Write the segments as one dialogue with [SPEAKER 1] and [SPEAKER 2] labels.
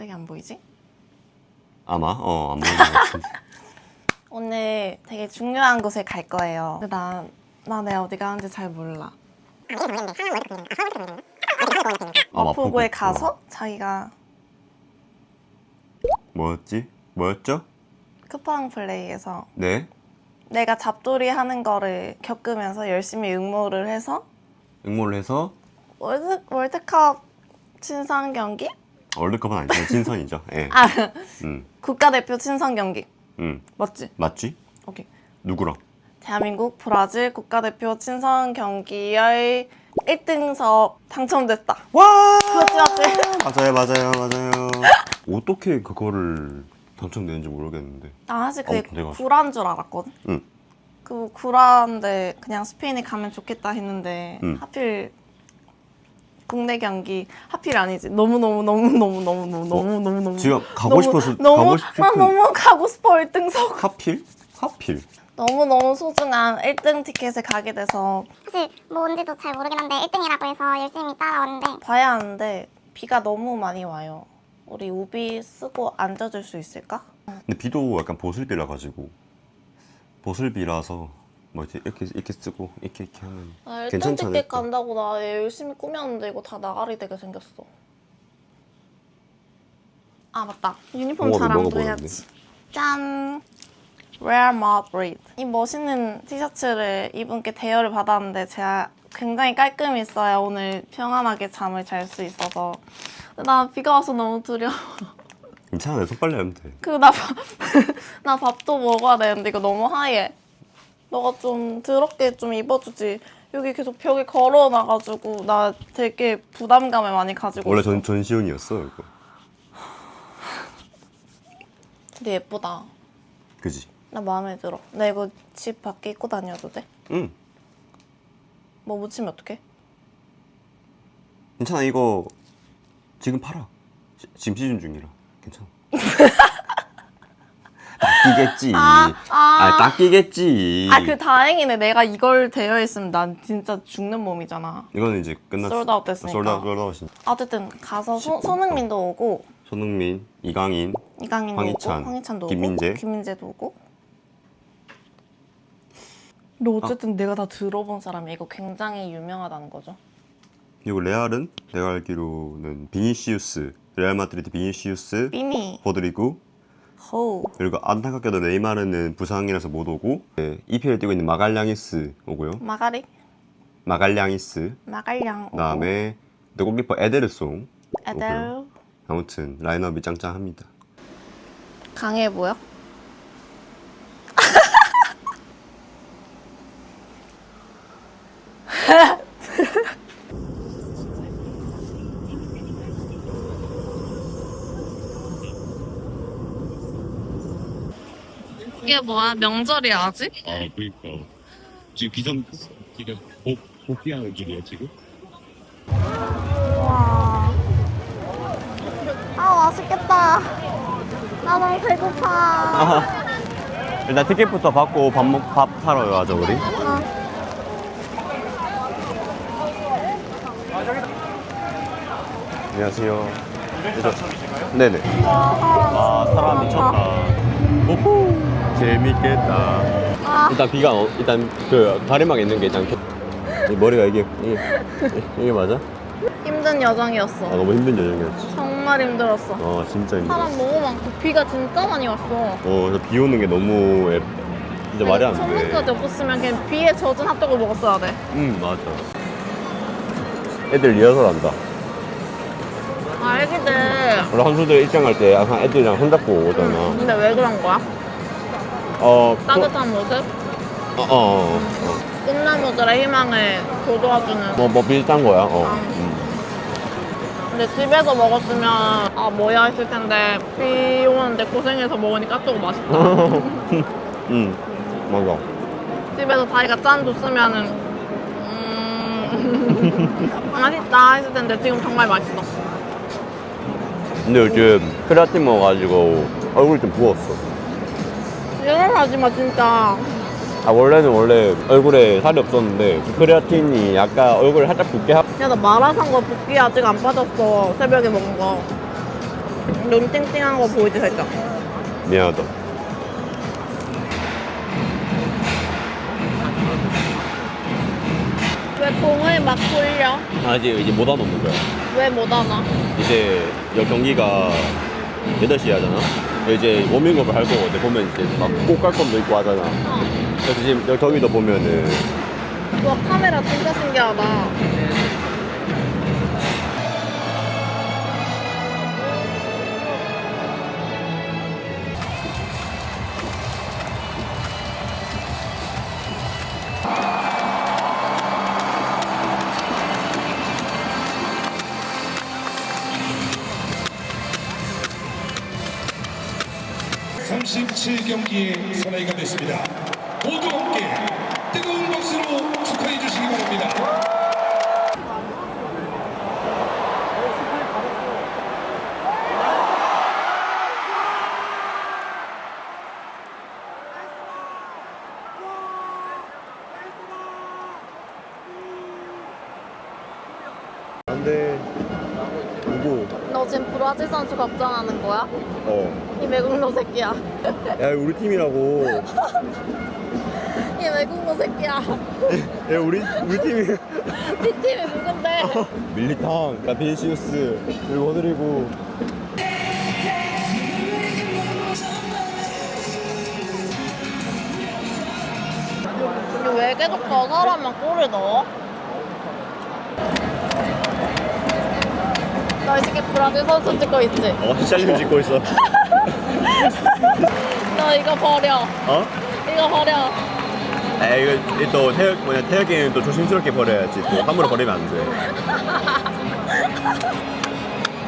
[SPEAKER 1] 색이 안 보이지?
[SPEAKER 2] 아마 어 안 보이는 것 같은데.
[SPEAKER 1] 오늘 되게 중요한 곳에 갈 거예요. 근데 나, 나 내가 어디 가는지 잘 몰라.
[SPEAKER 2] 아,
[SPEAKER 1] 마포구에
[SPEAKER 2] 마포구.
[SPEAKER 1] 가서 자기가
[SPEAKER 2] 뭐였지? 뭐였죠?
[SPEAKER 1] 쿠팡 플레이에서
[SPEAKER 2] 네.
[SPEAKER 1] 내가 잡돌이 하는 거를 겪으면서 열심히 응모를 해서
[SPEAKER 2] 응모를 해서
[SPEAKER 1] 월드, 월드컵 친선 경기?
[SPEAKER 2] 월드컵은 아니지만 친선이죠. 예.
[SPEAKER 1] 아,
[SPEAKER 2] 음,
[SPEAKER 1] 국가대표 친선 경기.
[SPEAKER 2] 음,
[SPEAKER 1] 맞지?
[SPEAKER 2] 맞지?
[SPEAKER 1] 오케이.
[SPEAKER 2] 누구랑?
[SPEAKER 1] 대한민국 브라질 국가대표 친선 경기의 1등석 당첨됐다.
[SPEAKER 2] 와.
[SPEAKER 1] 맞지 맞지?
[SPEAKER 2] 맞아요, 맞아요, 맞아요. 어떻게 그거를 당첨되는지 모르겠는데.
[SPEAKER 1] 나 사실 그게
[SPEAKER 2] 내가-
[SPEAKER 1] 구라인 줄 알았거든.
[SPEAKER 2] 응.
[SPEAKER 1] 그 구라인데 그냥 스페인에 가면 좋겠다 했는데
[SPEAKER 2] 응.
[SPEAKER 1] 하필 국내 경기 하필 아니지 너무 너무 너무 너무 너무 너무 너무 너무 너무
[SPEAKER 2] 어, 지금 가고
[SPEAKER 1] 너무,
[SPEAKER 2] 싶어서
[SPEAKER 1] 너무
[SPEAKER 2] 가고 싶은
[SPEAKER 1] 나 너무 가고 싶어 1등석
[SPEAKER 2] 하필? 하필.
[SPEAKER 1] 너무 너무 소중한 1등 티켓에 가게 돼서
[SPEAKER 3] 사실 뭔지도 잘 모르긴 한데 1등이라고 해서 열심히 따라왔는데
[SPEAKER 1] 봐야 하는데 비가 너무 많이 와요. 우리 우비 쓰고 앉아줄 수 있을까?
[SPEAKER 2] 근데 비도 약간 보슬비라 가지고 보슬비라서 뭐 이렇게 이렇게 이렇게 쓰고 이렇게 이렇게 하면
[SPEAKER 1] 아, 1등
[SPEAKER 2] 괜찮지 않을까?
[SPEAKER 1] 간다고 나 열심히 꾸몄는데 이거 다 나가리 되게 생겼어. 아 맞다. 유니폼
[SPEAKER 2] 뭐가
[SPEAKER 1] 자랑도
[SPEAKER 2] 뭐가
[SPEAKER 1] 해야지. 짠. Real Madrid. 이 멋있는 티셔츠를 이분께 대여를 받았는데 제가 굉장히 깔끔히 써야 오늘 평안하게 잠을 잘 수 있어서 나 비가 와서 너무 두려워.
[SPEAKER 2] 괜찮아 내 손빨래 하면 돼.
[SPEAKER 1] 그리고 나, 밥, 나 밥도 먹어야 되는데 이거 너무 하얘. 너가 좀 더럽게 좀 입어주지. 여기 계속 벽에 걸어놔가지고 나 되게 부담감을 많이 가지고
[SPEAKER 2] 원래
[SPEAKER 1] 있어.
[SPEAKER 2] 전 전시훈이었어 이거.
[SPEAKER 1] 근데 예쁘다.
[SPEAKER 2] 그지?
[SPEAKER 1] 나 마음에 들어. 나 이거 집 밖에 입고 다녀도 돼?
[SPEAKER 2] 응.
[SPEAKER 1] 뭐 묻히면 어떡해?
[SPEAKER 2] 괜찮아 이거 지금 팔아. 시, 지금 시즌 중이라 괜찮아. 닦이겠지.
[SPEAKER 1] 아, 아.
[SPEAKER 2] 아, 닦이겠지.
[SPEAKER 1] 아, 그 다행이네. 내가 이걸 대여했으면 난 진짜 죽는 몸이잖아.
[SPEAKER 2] 이거는 이제 끝났어.
[SPEAKER 1] 솔드아웃 됐으니까.
[SPEAKER 2] 솔드아웃 솔드아웃.
[SPEAKER 1] 어쨌든 가서 소. 손흥민도 오고
[SPEAKER 2] 손흥민, 이강인,
[SPEAKER 1] 이강인도
[SPEAKER 2] 황희찬,
[SPEAKER 1] 오고 황희찬도
[SPEAKER 2] 김민재.
[SPEAKER 1] 오고 김민재도 오고 근데 어쨌든 내가 다 들어본 사람이 이거 굉장히 유명하다는 거죠
[SPEAKER 2] 그리고 레알은 내가 알기로는 비니시우스, 레알 마드리드 비니시우스,
[SPEAKER 1] 삐미
[SPEAKER 2] 포드리구
[SPEAKER 1] 호우
[SPEAKER 2] 그리고 안타깝게도 네이마르는 부상이라서 못 오고 네, EPL 뛰고 있는 마갈량이스 오고요.
[SPEAKER 1] 마가리
[SPEAKER 2] 마갈량이스
[SPEAKER 1] 마갈량 오고
[SPEAKER 2] 그다음에 더 골키퍼 에데르송
[SPEAKER 1] 에델
[SPEAKER 2] 아무튼 라인업이 짱짱합니다.
[SPEAKER 1] 강해 보여? 이게 뭐야 명절이야 아직?
[SPEAKER 4] 아 그러니까 지금 비상 지금 복 복귀하는 중이야 지금.
[SPEAKER 1] 와. 아 맛있겠다 나 너무 배고파
[SPEAKER 2] 일단 티켓부터 받고 밥 먹, 밥 사러 가자 우리. 안녕하세요. 저- 네네. 아 사람 미쳤다. 재밌겠다.
[SPEAKER 1] 아.
[SPEAKER 2] 일단 비가 어, 일단 그 가리막 있는 게 일단 겨- 이 머리가 이게 이게, 이게 맞아?
[SPEAKER 1] 힘든 여정이었어
[SPEAKER 2] 아 너무 힘든 여정이었지.
[SPEAKER 1] 정말 힘들었어
[SPEAKER 2] 아 진짜 힘들어.
[SPEAKER 1] 사람 너무 많고 비가 진짜 많이 왔어
[SPEAKER 2] 어, 그래서 비 오는 게 너무 애- 진짜 말이 안 돼.
[SPEAKER 1] 천문까지 없었으면 그냥 비에 젖은 핫도그 먹었어야 돼.
[SPEAKER 2] 응, 맞아. 애들 리허설 한다.
[SPEAKER 1] 아, 애기들.
[SPEAKER 2] 원래 선수들 입장할 때 항상 애들이랑 손잡고 오잖아.
[SPEAKER 1] 근데 왜 그런 거야?
[SPEAKER 2] 어, 그-
[SPEAKER 1] 따뜻한 모습?
[SPEAKER 2] 어, 어, 어, 어.
[SPEAKER 1] 꿈나무들의 희망을 돋워주는.
[SPEAKER 2] 뭐, 뭐 비슷한 거야. 어.
[SPEAKER 1] 아.
[SPEAKER 2] 음.
[SPEAKER 1] 근데 집에서 먹었으면 아 뭐야 했을 텐데 비 오는데 고생해서 먹으니까 핫도그 맛있다.
[SPEAKER 2] 응, 맞아.
[SPEAKER 1] 집에서 자기가 짠 줬으면은 음 맛있다 했을 텐데 지금 정말 맛있어.
[SPEAKER 2] 근데 요즘 크레아틴 먹어가지고 얼굴이 좀 부었어.
[SPEAKER 1] 일어나지 마 진짜.
[SPEAKER 2] 아, 원래는 원래 얼굴에 살이 없었는데 크레아틴이 약간 얼굴을 살짝 붓게 하...
[SPEAKER 1] 야 나 마라샹궈 붓기 아직 안 빠졌어 새벽에 먹은 거. 눈 땡땡한 거 보이지 살짝?
[SPEAKER 2] 미안하다.
[SPEAKER 1] 왜 공을 막 돌려?
[SPEAKER 2] 아 이제 이제 못 와놓는 거야.
[SPEAKER 1] 왜 못 하나?
[SPEAKER 2] 이제 여 경기가 8시에 하잖아. 이제 워밍업을 할 거거든. 보면 이제 막 꽃갈감도 있고 하잖아.
[SPEAKER 1] 어.
[SPEAKER 2] 그래서 지금 여기 경기도 보면은
[SPEAKER 1] 와 카메라 진짜 신기하다.
[SPEAKER 5] 37경기의 사나이가 됐습니다. 모두 함께 뜨거운 박수로 축하해 주시기 바랍니다.
[SPEAKER 2] 안돼. 누구?
[SPEAKER 1] 너 지금 브라질 선수 걱정하는 거야?
[SPEAKER 2] 어.
[SPEAKER 1] 이 외국노 새끼야.
[SPEAKER 2] 야 우리 팀이라고.
[SPEAKER 1] 이 외국노 새끼야.
[SPEAKER 2] 야 우리 우리 팀이.
[SPEAKER 1] 네 팀이 누군데?
[SPEAKER 2] 밀리탕, 나 비니시우스 그리고 호드리고.
[SPEAKER 1] 근데 왜 계속 저 사람만 골을 넣어? 너이 새끼 브라질 선수 찍고 있지?
[SPEAKER 2] 어 샬림 찍고 있어.
[SPEAKER 1] 너 이거 버려.
[SPEAKER 2] 어?
[SPEAKER 1] 이거 버려.
[SPEAKER 2] 아 이거 또 태역 뭐냐 태역이는 또 조심스럽게 버려야지. 또 함부로 버리면 안 돼.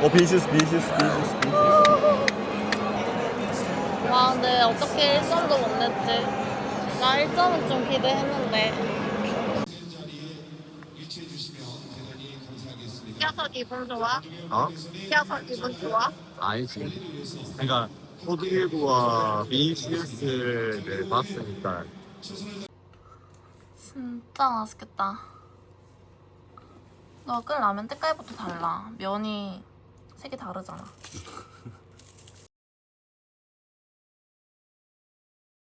[SPEAKER 2] 어 비니시우스 비니시우스 비니시우스 비니시우스.
[SPEAKER 1] 와 근데 어떻게 1점도 못 냈지? 나 1점은 좀 기대했는데. 뛰어서 기분 좋아?
[SPEAKER 4] 어?
[SPEAKER 1] 뛰어서 기분 좋아?
[SPEAKER 4] 아니지. 그러니까 호드리고와 비니시우스를 봤으니까
[SPEAKER 1] 진짜 맛있겠다. 너끓 라면 때깔부터 달라. 면이 색이 다르잖아.